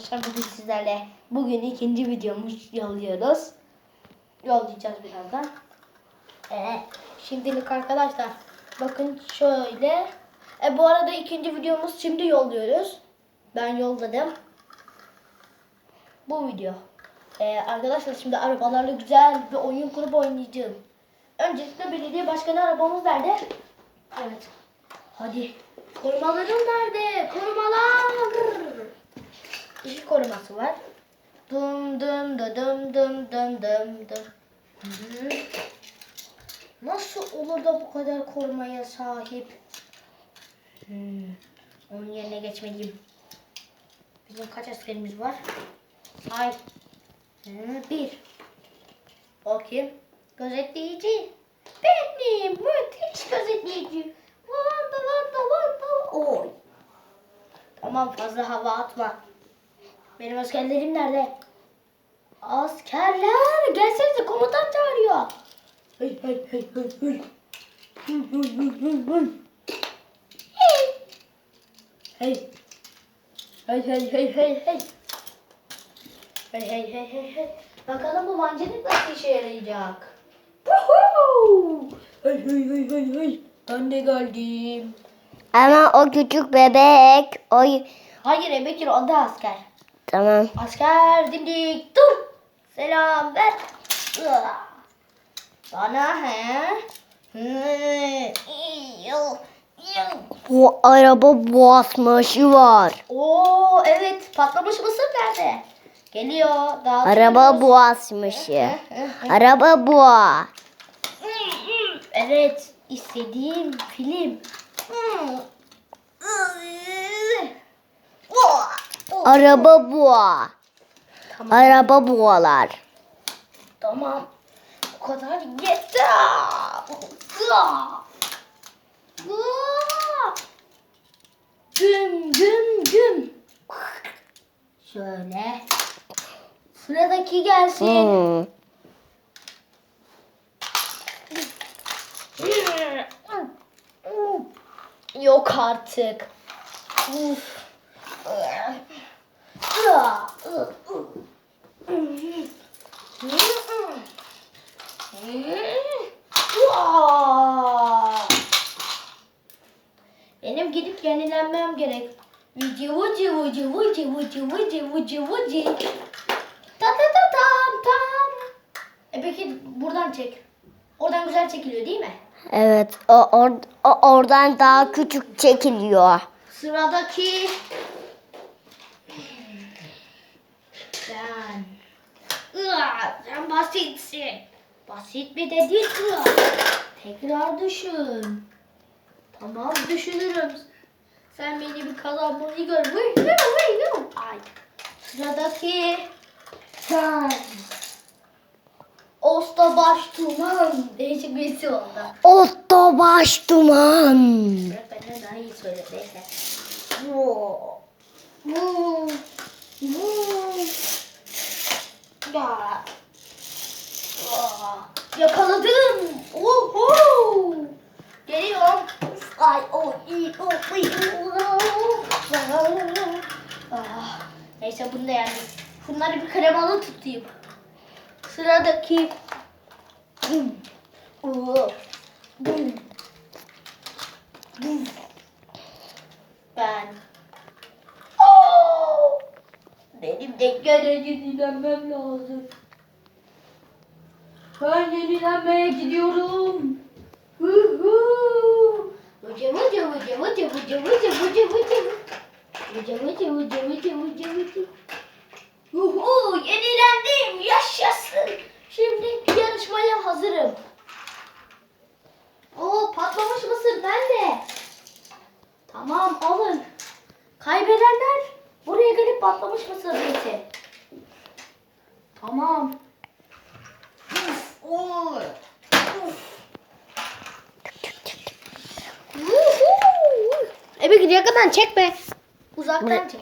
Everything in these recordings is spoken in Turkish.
Arkadaşlar bugün sizlerle bugün ikinci videomuz yolluyoruz. Yollayacağız birazdan. Ee, şimdilik arkadaşlar bakın şöyle. E, bu arada ikinci videomuz şimdi yolluyoruz. Ben yolladım. Bu video. Ee, arkadaşlar şimdi arabalarla güzel bir oyun kurup oynayacağım. Öncelikle belediye başkanı arabamız nerede? Evet. Hadi. Korumalarım nerede? Korumalar. İki koruması var. Da dum dum dum dum dum. Hı. Nasıl olur da bu kadar korumaya sahip? Hmm. Onun yerine geçmeliyim. Bizim kaç askerimiz var? Say. Hı, bir. O kim? Gözetleyici. Benim müthiş gözetleyici. Vanda vanda vanda. Oy. Tamam fazla hava atma. Benim askerlerim nerede? Askerler gelsenize komutan çağırıyor. Hey hey hey hey hey. Hey hey hey hey hey. Hey. Hey hey hey hey hey. Bakalım bu mancınık nasıl işe yarayacak. Woohoo! Hey hey hey hey hey. Ben de geldim. Ama o küçük bebek. O Hayır Ebekir o da asker. Tamam. Asker dimdik dur. Selam ver. Bana he. Bu araba basması var. Oo evet patlamış mısır nerede? Geliyor. Dağıtıyoruz. Araba basması. Araba bu. Evet istediğim film. Araba bu. Tamam. Araba bualar. Tamam. Bu kadar yeter. Güm güm güm. Şöyle. Sıradaki gelsin. Hmm. Yok artık. Uf. Benim gidip yenilenmem gerek. Vıcı vıcı vıcı vıcı vıcı vıcı vıcı vıcı. Ta ta ta tam tam. E peki buradan çek. Oradan güzel çekiliyor değil mi? Evet. O, or- o oradan daha küçük çekiliyor. Sıradaki sen. Iı, sen basitsin. Basit bir de değil Iı. Tekrar düşün. Tamam düşünürüm. Sen beni bir kazanmayı gör. Vıy, vıy, vıy, vıy. Ay. Sıradaki sen. Osta baş duman. Değişik bir isim oldu. Otobaş duman. Bırak benden daha iyi söyle neyse. Voo. Voo. Ya. Aa, Yakaladım. Oho. Geliyorum. Ay o iyi o iyi. Ah, Neyse bunu da yendim. Şunları bir kremalı tutayım. Sıradaki. Bum. Oo. Bum. Bum. Ben. Oo! Benim de gene yenilenmem lazım. Ben yenilenmeye gidiyorum. Patlamış mısır yesin. Tamam. Uf. Vuhu. Ebe gidiyor kadar çekme. Uzaktan Buraya- çek.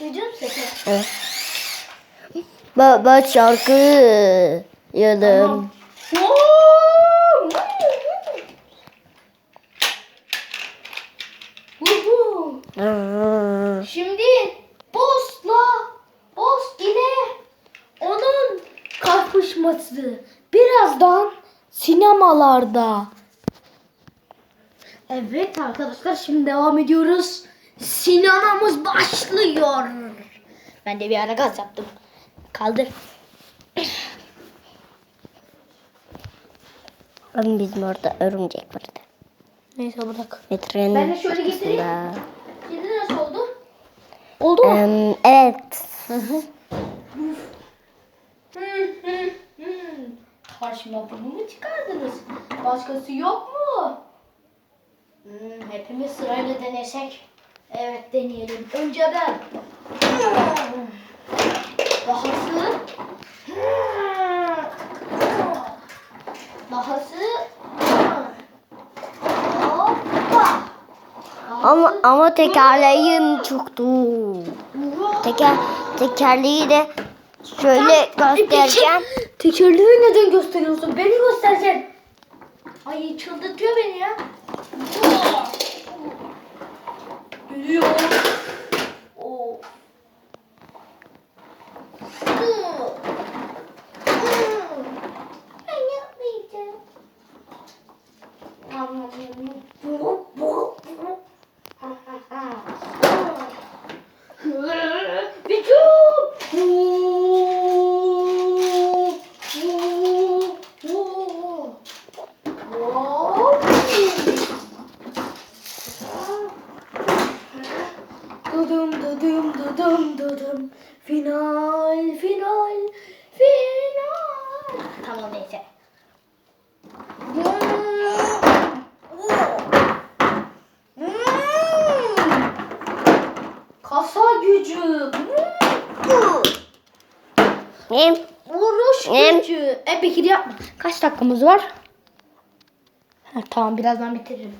Duydun mu sesi? Evet. Baba şarkı yadım. Tamam. Vuhu. Şimdi Bos'la Bos ile onun kapışması birazdan sinemalarda. Evet arkadaşlar şimdi devam ediyoruz. Sinemamız başlıyor. Ben de bir ara gaz yaptım. Kaldır. Ama bizim orada örümcek vardı. Neyse bırak. Metrenin ben de şöyle getireyim. Oldu mu? Em, evet. Hı hı, hı, hı. Karşıma bunu mu çıkardınız? Başkası yok mu? Hmm, hepimiz sırayla denesek. Evet deneyelim. Önce ben. Dahası. Ama ama tekerleğim çoktu. Teker tekerleği de şöyle göstereceğim. Tekerleği neden gösteriyorsun? Beni göstereceksin. Ay çıldırtıyor beni ya. Geliyor. Final, final, final. Tamam neyse. Kasa gücü. Ne? Vuruş gücü. E Bekir yapma. Kaç dakikamız var? Ha, tamam birazdan bitiririm.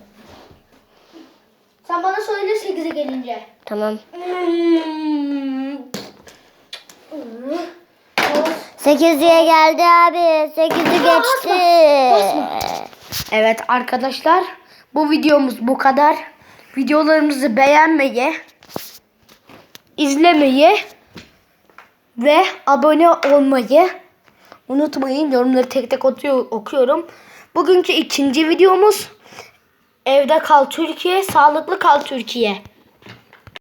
Sen bana söyle 8'e gelince. Tamam. Hmm. Sekiziye geldi abi. Sekizi geçti. Evet arkadaşlar bu videomuz bu kadar. Videolarımızı beğenmeyi, izlemeyi ve abone olmayı unutmayın. Yorumları tek tek atıyor, okuyorum. Bugünkü ikinci videomuz Evde Kal Türkiye, Sağlıklı Kal Türkiye.